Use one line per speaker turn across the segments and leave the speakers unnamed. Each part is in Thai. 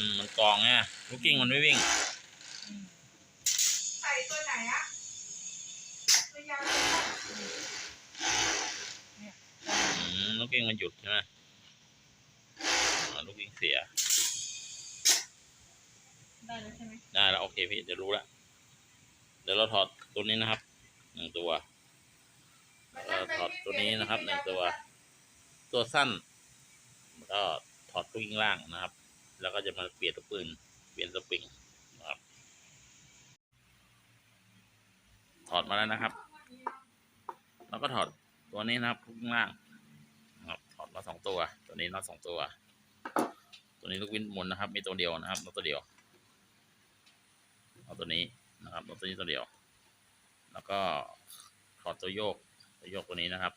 มมันกองไงลูกกิ้งมันไม่วิ่ง
ใส่ตัวไหนอะตัวยาว
อืมลูกกิ้งมันหยุดใช่ไหมอ่าลูกกิ้งเสีย
ได้แล้วใช่ไหม
ได้แล้วโอเคพี่เดี๋ยวรู้ละเดี๋ยวเราถอดตัวนี้นะครับหนึ่งตัวเอ่อถอดตัวนี้นะครับหนึ่งตัว ตัวสั้นก็ถอดลูกยิงล่างนะครับ แล้วก็จะมาเปลี่ยนตัวปืน เปลี่ยนสปริงนะครับ ถอดมาแล้วนะครับ แล้วก็ถอดตัวนี้นะครับลูกยิงล่างนะครับถอดมาสองตัว ตัวนี้น็อตสองตัว ตัวนี้ลูกวินหมุนนะครับ มีตัวเดียวนะครับน็อตตัวเดียวเอาตัวนี้นะครับเอาตัวนี้ตัวเดียว แล้วก็ถอดตัวโยกตัวโยกตัวนี้นะครับ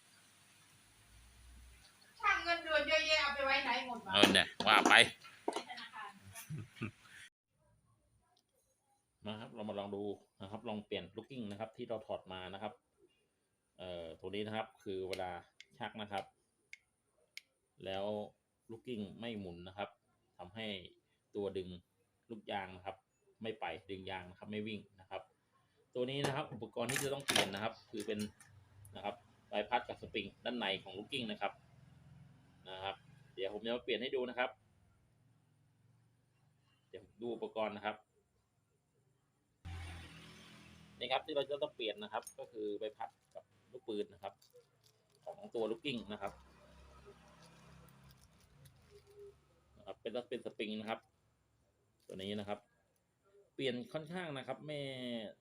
ช่างเงินเดือนเยอะแยะเอาไปไว้ไหนหมดวะ
เงินเนี่ยว่าไป
ธนาคาร
นะครับ เรามาลองดูนะครับ ลองเปลี่ยนลูกกิ้งนะครับ ที่เราถอดมานะครับ เอ่อตัวนี้นะครับ คือเวลาชักนะครับ แล้วลูกกิ้งไม่หมุนนะครับทำให้ตัวดึงลูกยางนะครับ ไม่ไปดึงยางนะครับ ไม่วิ่งนะครับ ตัวนี้นะครับ อุปกรณ์ที่จะต้องเปลี่ยนนะครับ คือเป็นนะครับใบพัดกับสปริงด้านในของลูกกิ้งนะครับนะครับ เดี๋ยวผมจะมาเปลี่ยนให้ดูนะครับ เดี๋ยวดูอุปกรณ์นะครับ นี่ครับ ที่เราจะต้องเปลี่ยนนะครับ ก็คือใบพัดกับลูกปืนนะครับ ของตัวลูกกิ้งนะครับนะครับ เป็นเป็นสปริงนะครับ ตัวนี้นะครับ เปลี่ยนค่อนข้างนะครับ ไม่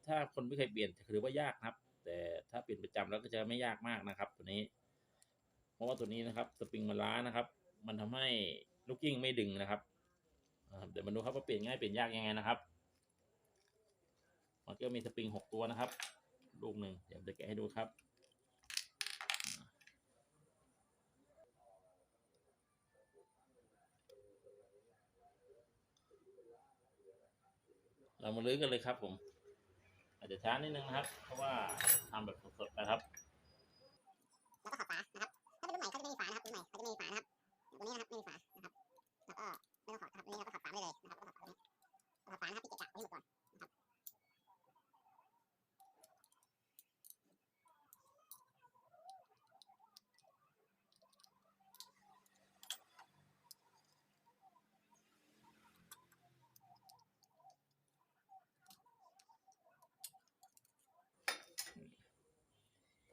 ถ้าคนไม่เคยเปลี่ยนจะถือว่ายากครับ แต่ถ้าเปลี่ยนประจำแล้วก็จะไม่ยากมากนะครับ ตัวนี้ เพราะว่าตัวนี้นะครับ สปริงมันล้านะครับ มันทำให้ลูกกิ้งไม่ดึงนะครับเดี๋ยวมาดูครับว่าเปลี่ยนง่ายเปลี่ยนยากยังไงนะครับ มันก็มีสปริงหกตัวนะครับ ลูกหนึ่งเดี๋ยวจะแกะให้ดูครับ เรามาลื้อกันเลยครับผม อาจจะช้านิดนึงนะครับ เพราะว่าทำแบบสดๆนะครับ
แล้วก็ถอดฝานะครับ ถ้าเป็นรุ่นใหม่เขาจะไม่มีฝานะครับรุ่นใหม่เขาจะไม่มีฝานะครับตัวนี้นะครับไม่มีฝานะครับ แล้วก็ไม่ต้องถอดครับอันนี้เราก็ถอดฝาได้เลยนะครับก็ถอดฝาตรงนี้ถอดฝานะครับที่เกะกะไว้ให้หมดก่อนนะครับ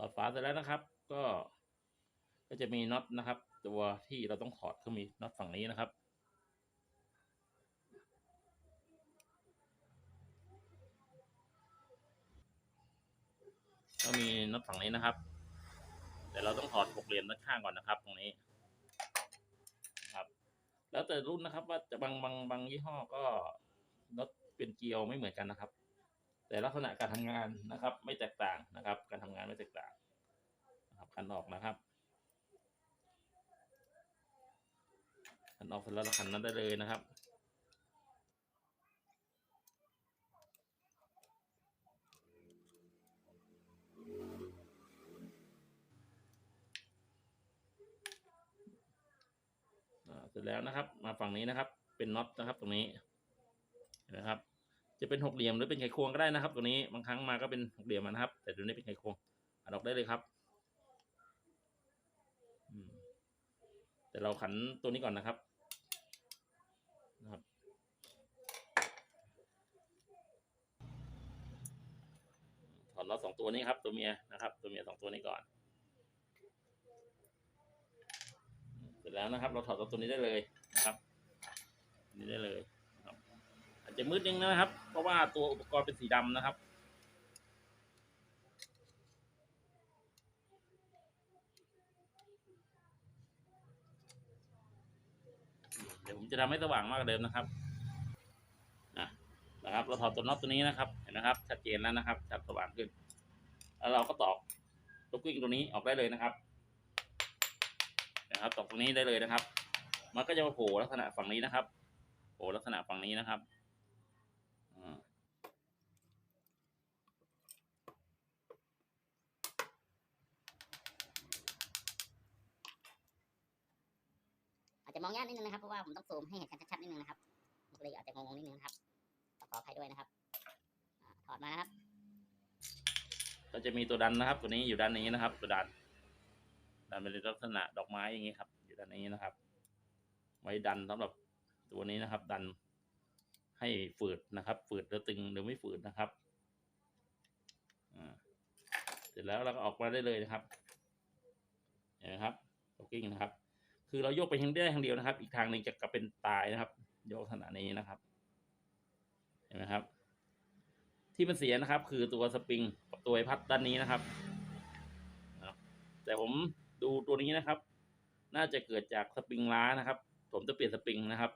ถอดฝาเสร็จแล้วนะครับ ก็ ก็จะมีน็อตนะครับ ตัวที่เราต้องถอดก็มีน็อตฝั่งนี้นะครับก็มีน็อตฝั่งนี้นะครับ แต่เราต้องถอดหกเหลี่ยมด้านข้างก่อนนะครับ ตรงนี้ครับ แล้วแต่รุ่นนะครับ ว่าจะบางบางบางยี่ห้อก็น็อตเป็นเกลียวไม่เหมือนกันนะครับ แต่ลักษณะการทำงานนะครับ ไม่แตกต่างนะครับ การทำงานไม่แตกต่างนะครับขันออกนะครับขันออกเสร็จแล้วเราขันนั้นได้เลยนะครับเสร็จแล้วนะครับ มาฝั่งนี้นะครับ เป็นน็อตนะครับตรงนี้นไหมครับ จะเป็นหกเหลี่ยมหรือเป็นไขควงก็ได้นะครับ ตัวนี้บางครั้งมาก็เป็นหกเหลี่ยมนะครับ แต่ตัวนี้เป็นไขควงอัดออกได้เลยครับแต่เราขันตัวนี้ก่อนนะครับนะครับถอดน็อตสองตัวนี้ครับ ตัวเมียนะครับ ตัวเมียสองตัวนี้ก่อนเสร็จแล้วนะครับ เราถอดตัวนี้ได้เลยนะครับ นี้ได้เลย จะมืดนิดนึงนะครับ เพราะว่าตัวอุปกรณ์เป็นสีดำนะครับ เดี๋ยวผมจะทำให้สว่างมากกว่าเดิมนะครับนะนะครับ เราถอดตัวน็อตตัวนี้นะครับ เห็นนะครับ ชัดเจนแล้วนะครับชัดสว่างขึ้น แล้วเราก็ตอกลูกกิ้งตัวนี้ออกได้เลยนะครับ นะครับ ตอกตรงนี้ได้เลยนะครับ มันก็จะมาโผล่ลักษณะฝั่งนี้นะครับโผล่ลักษณะฝั่งนี้นะครับอ่า
อาจจะมองยากนิดนึงนะครับเพราะว่าผมต้องซูมให้เห็นกันชัดๆนิดนึงนะครับเลยอาจจะงงๆนิดนึงนะครับขออภัยด้วยนะครับอถอดมานะครับ
ก็จะมีตัวดันนะครับ ตัวนี้อยู่ด้านนี้นะครับ ตัวดัน ดันเป็นลักษณะดอกไม้อย่างนี้ครับ อยู่ด้านนี้นะครับ ไว้ดันสำหรับตัวนี้นะครับ ดันให้ฝืดนะครับ ฝืดหรือตึงหรือไม่ฝืดนะครับเสร็จแล้วเราก็ออกมาได้เลยนะครับเห็นไหมครับล็อกกิ้งนะครับ คือเราโยกไปทางได้ทางเดียวนะครับ อีกทางหนึ่งจะกลับเป็นตายนะครับ โยกขนาดนี้นะครับเห็นไหมครับ ที่มันเสียนะครับ คือตัวสปริงกับตัวไอพัดด้านนี้นะครับนะครับ แต่ผมดูตัวนี้นะครับ น่าจะเกิดจากสปริงล้านะครับ ผมจะเปลี่ยนสปริงนะครับ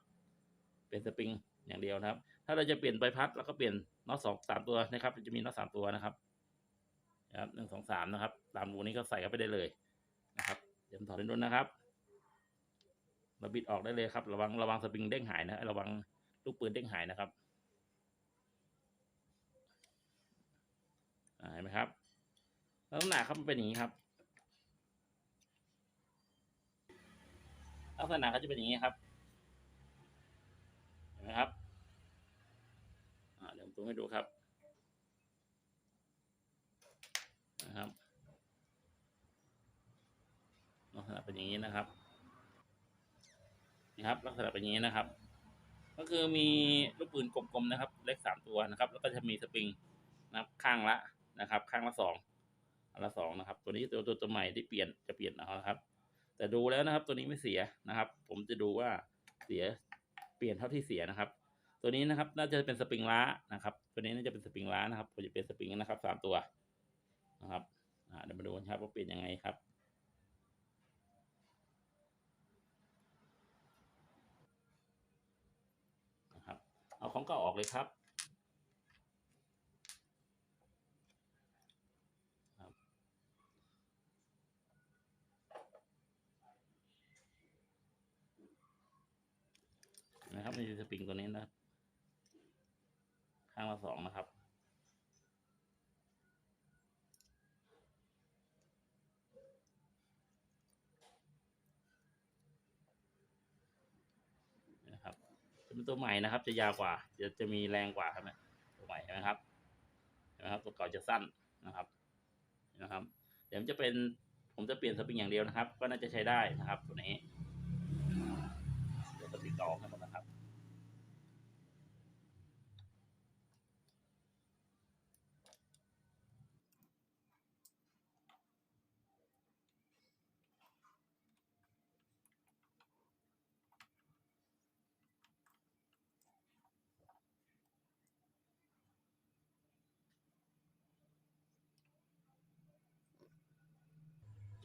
เปลี่ยนสปริงอย่างเดียวนะครับ ถ้าเราจะเปลี่ยนใบพัดเราก็เปลี่ยนน็อตสองสามตัวนะครับ จะมีน็อตสามตัวนะครับนะครับหนึ่งสองสามนะครับ ตามรูนี้ก็ใส่เข้าไปได้เลยนะครับ เดี๋ยวผมถอดเล่นด้วยนะครับ เราบิดออกได้เลยครับ ระวังระวังสปริงเด้งหายนะระวังลูกปืนเด้งหายนะครับเห็นไหมครับลักษณะครับมันเป็นอย่างนี้ครับลักษณะเขาจะเป็นอย่างนี้ครับเห็นไหมครับเดี๋ยวผมซูมให้ดูครับนะครับลักษณะเป็นอย่างนี้นะครับ นี่ครับ ลักษณะเป็นอย่างนี้นะครับ ก็คือมีลูกปืนกลมๆนะครับ เล็กสามตัวนะครับ แล้วก็จะมีสปริงนะครับข้างละนะครับ ข้างละสองอันละสองนะครับ ตัวนี้ตัวตัวตัวใหม่ที่เปลี่ยนจะเปลี่ยนเอานะครับ แต่ดูแล้วนะครับ ตัวนี้ไม่เสียนะครับ ผมจะดูว่าเสียเปลี่ยนเท่าที่เสียนะครับ ตัวนี้นะครับ น่าจะเป็นสปริงล้านะครับ ตัวนี้น่าจะเป็นสปริงล้านะครับผมจะเปลี่ยนสปริงนะครับสามตัวนะครับเดี๋ยวมาดูกันครับว่าเปลี่ยนยังไงครับ นะครับ เอาของเก่าออกเลยครับนะครับในสปริงตัวนี้นะข้างละสองนะครับจะเป็น ตัวใหม่นะครับ จะยาวกว่า จะจะมีแรงกว่าครับตัวใหม่นะครับนะครับ ตัวเก่าจะสั้นนะครับนะครับ เดี๋ยวมันจะเป็นผมจะเปลี่ยนสปริงอย่างเดียวนะครับ ก็น่าจะใช้ได้นะครับ ตัวนี้เดี๋ยวสปริงต่อกให้มดน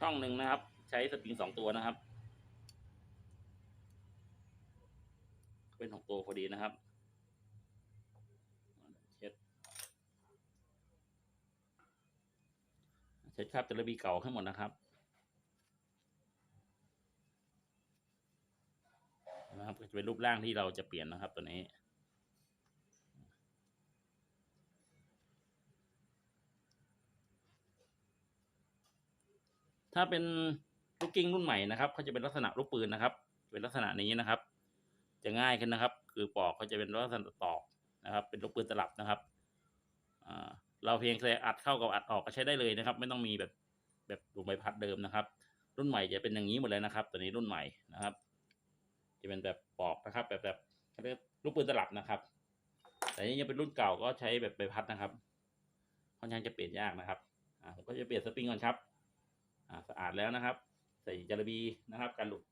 ช่องหนึ่งนะครับ ใช้สปริงสองตัวนะครับ เป็นหกตัวพอดีนะครับเช็ดเช็ดคราบจระบีเก่าให้หมดนะครับนะครับก็จะเป็นรูปร่างที่เราจะเปลี่ยนนะครับตัวนี้ ถ้าเป็นลูกกิ้งรุ่นใหม่นะครับเขาจะเป็นลักษณะลูกปืนนะครับ เป็นลักษณะนี้นะครับ จะง่ายขึ้นนะครับ คือปอกเขาจะเป็นลักษณะตอกนะครับ เป็นลูกปืนตลับนะครับเราเพียงแค่อัดเข้ากับอัดออกก็ใช้ได้เลยนะครับ ไม่ต้องมีแบบแบบลูใบพัดเดิมนะครับ รุ่นใหม่จะเป็นอย่างนี้หมดเลยนะครับ ตัวนี้รุ่นใหม่นะครับ จะเป็นแบบปอกนะครับ แบบแบบเรียกลูกปืนตลับนะครับ แต่นี่ยังเป็นรุ่นเก่าก็ใช้แบบใบพัดนะครับค่อนข้างจะเปลี่ยนยากนะครับผมก็จะเปลี่ยนสปริงก่อนครับ อ่าสะอาดแล้วนะครับ ใส่จาระบีนะครับกันหลุด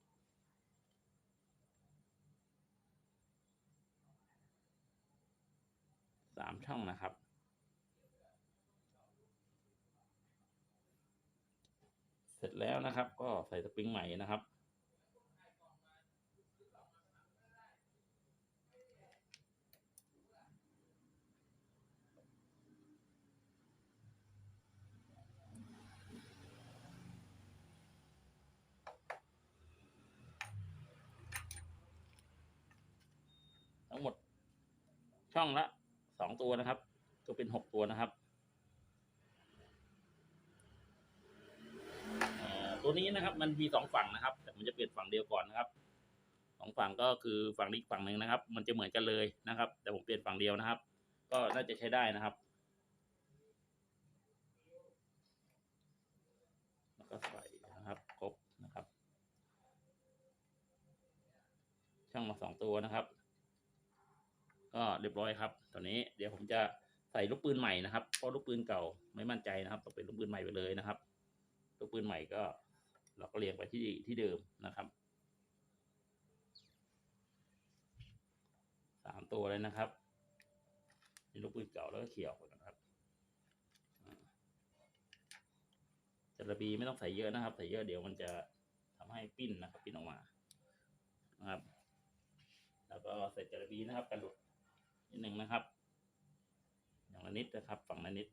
สามช่องนะครับ เสร็จแล้วนะครับ ก็ใส่สปริงใหม่นะครับ ช่องละสองตัวนะครับ ก็เป็นหกตัวนะครับตัวนี้นะครับ มันมีสองฝั่งนะครับ แต่มันจะเปลี่ยนฝั่งเดียวก่อนนะครับสองฝั่งก็คือฝั่งนี้ฝั่งหนึ่งนะครับ มันจะเหมือนกันเลยนะครับ แต่ผมเปลี่ยนฝั่งเดียวนะครับ ก็น่าจะใช้ได้นะครับแล้วก็ใส่นะครับครบนะครับ ช่างมาสองตัวนะครับ ก็เรียบร้อยครับ ตอนนี้เดี๋ยวผมจะใส่ลูกปืนใหม่นะครับ เพราะลูกปืนเก่าไม่มั่นใจนะครับต้องเป็นลูกปืนใหม่ไปเลยนะครับ ลูกปืนใหม่ก็ เราก็เรียงไปที่ที่เดิมนะครับสามตัวเลยนะครับนี่ลูกปืนเก่าแล้วก็เขียวก่อนนะครับจระบีไม่ต้องใส่เยอะนะครับ ใส่เยอะเดี๋ยวมันจะทำให้ปิ้นนะครับ ปิ้นออกมานะครับ แล้วก็ใส่จระบีนะครับกันหลุด นิดหนึ่งนะครับ อย่างละนิดนะครับ ฝั่งละนิด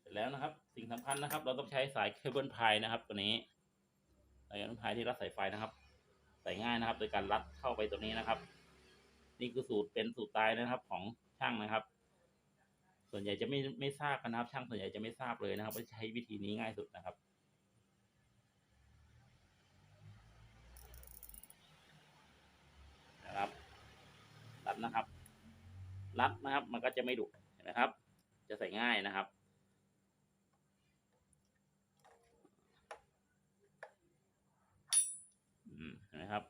เสร็จแล้วนะครับ สิ่งสำคัญนะครับ เราต้องใช้สายเคเบิลพายนะครับ ตัวนี้สายเคเบิลพายที่รัดสายไฟนะครับ ใส่ง่ายนะครับ โดยการรัดเข้าไปตัวนี้นะครับ นี่คือสูตรเป็นสูตรตายนะครับของช่างนะครับ ส่วนใหญ่จะไม่ไม่ทราบนะครับ ช่างส่วนใหญ่จะไม่ทราบเลยนะครับว่าใช้วิธีนี้ง่ายสุดนะครับนะครับ รัดนะครับ รัดนะครับ มันก็จะไม่ดุเห็นไหมครับ จะใส่ง่ายนะครับอืมเห็นไหมครับ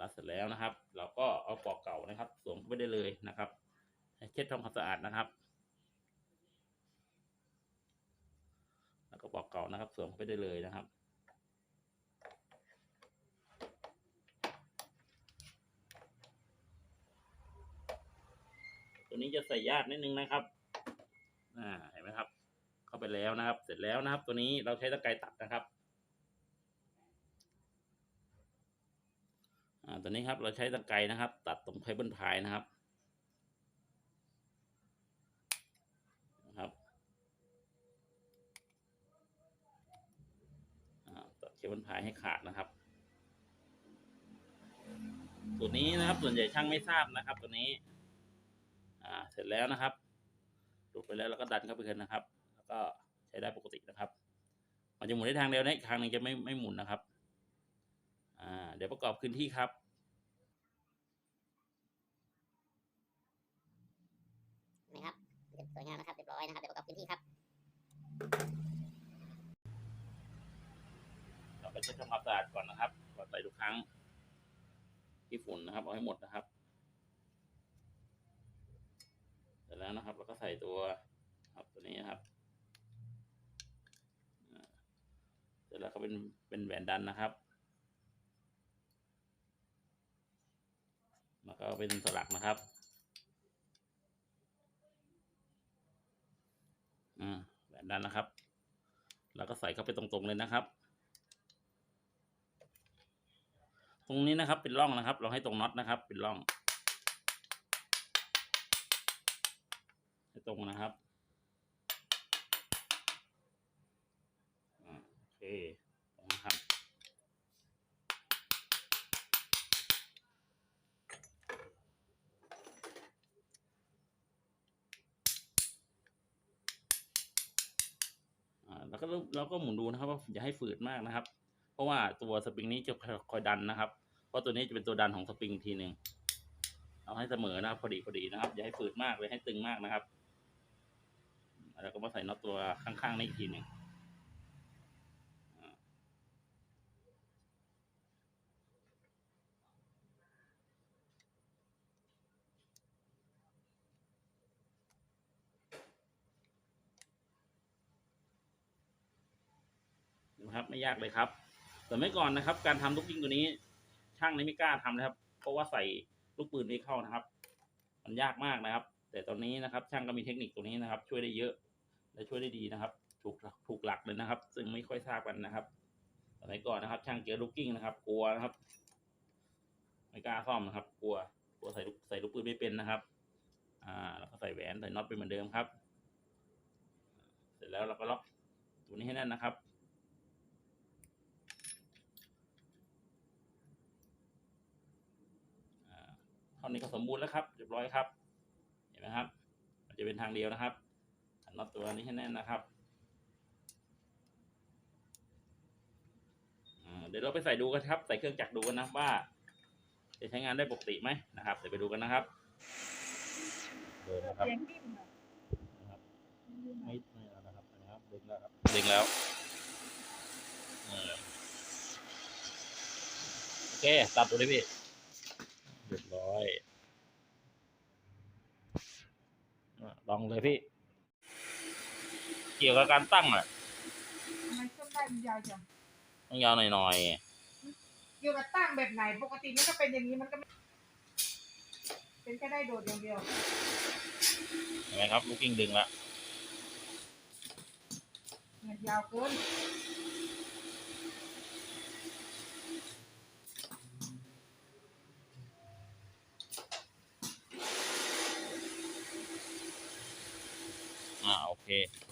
รัดเสร็จแล้วนะครับ เราก็เอาปลอกเก่านะครับสวมเข้าไปได้เลยนะครับเช็ดทำความสะอาดนะครับ ก็ปลอกเก่านะครับสวมไปได้เลยนะครับ ตัวนี้จะใส่ยากนิดนึงนะครับ อ่าเห็นไหมครับ เข้าไปแล้วนะครับ เสร็จแล้วนะครับ ตัวนี้เราใช้ตะไคร้ตัดนะครับอ่าตัวนี้ครับเราใช้ตะไคร้นะครับ ตัดตรงไคเบิลพายนะครับ อ่าตัดเคเบิลพายให้ขาดนะครับสูตรนี้นะครับ ส่วนใหญ่ช่างไม่ทราบนะครับ ตัวนี้ อ่า เสร็จแล้วนะครับดูดไปแล้วเราก็ดันเข้าไปเลยนะครับ แล้วก็ใช้ได้ปกตินะครับ มันจะหมุนได้ทางเดียวนะอีกทางหนึ่งจะไม่ไม่หมุนนะครับ อ่า เดี๋ยวประกอบคืนที่ครับ
เรียบสวยงามนะครับเรียบร้อยนะครับเดี๋ยวประกอบพื้นที่ครับ
เราก็จะทำความสะอาดก่อนนะครับก่อนใส่ทุกค รั้ง ที่ฝุ่นนะครับเอาให้หมดนะครับเสร็จแล้วนะครับเราก็ใส่ตัวครับตัวนี้นะครับเสร็จแล้วก็เป็นเป็นแหวนดันนะครับแล้วก็เป็นสลักนะครับอ่าแหวนดันนะครับ แล้วก็ใส่เข้าไปตรงๆเลยนะครับ ตรงนี้นะครับ เป็นร่องนะครับ เราให้ตรงน็อตนะครับ เป็นร่องให้ตรงนะครับอ่าโอเคตรงนะครับอ่าแล้วก็เราก็หมุนดูนะครับว่าอย่าให้ฝืดมากนะครับ ราะว่าตัวสปริงนี้จะคอยดันนะครับ เพราะตัวนี้จะเป็นตัวดันของสปริงทีหนึ่งเอาให้เสมอนะครับ พอดีพอดีนะครับ อย่าให้ฝืดมากเลยให้ตึงมากนะครับแล้วก็มาใส่น็อตตัวข้างๆนี้อีกทีหนึ่งนะครับไม่ยากเลยครับ แต่ไม่ก่อนนะครับ การทำลูกยิงตัวนี้ ช่างนี่ไม่กล้าทำนะครับ เพราะว่าใส่ลูกปืนไม่เข้านะครับ มันยากมากนะครับ แต่ตอนนี้นะครับ ช่างก็มีเทคนิคตรงนี้นะครับ ช่วยได้เยอะ และช่วยได้ดีนะครับ ถูกถูกหลักเลยนะครับ ซึ่งไม่ค่อยทราบกันนะครับสมัยก่อนนะครับ ช่างเจอลูกกิ้งนะครับ กลัวนะครับ ไม่กล้าซ่อมนะครับ กลัวกลัวใส่ลูกใส่ลูกปืนไม่เป็นนะครับ อ่าแล้วก็ใส่แหวนใส่น็อตเป็นเหมือนเดิมครับ เสร็จแล้วเราก็ล็อกตัวนี้ให้แน่นนะครับ อ่าเท่านี้ก็สมบูรณ์แล้วครับเรียบร้อยครับไหมครับ มันจะเป็นทางเดียวนะครับขันน็อตตัวนี้ให้แน่นนะครับอ่าเดี๋ยวเราไปใส่ดูกันครับ ใส่เครื่องจักรดูกันนะว่า จะใช้งานได้ปกติไหมนะครับ เดี๋ยวไปดูกันนะครับเดินนะครับ
เสียงนิ่มอะ
นะครับไม่ไม่แล้วนะครับนะครับดึงแล้วครับดึงแล้วเออโอเคตัดตัวเลยพี่ เรียบร้อยอะลองเลยพี่ เกี่ยวกับการตั้งอะ
ทำไมเครื่องได้มันยาวจัง
ต้องยาวหน่อย
เกี่ยวกับตั้งแบบไหน ปกติมันก็เป็นอย่างนี้มันก็ไม่เป็นแค่ได้โดดอย่างเดียว
ๆเห็นไหมครับลูกกิ้งดึงแล้ว
มันยาวเกิน
Okay.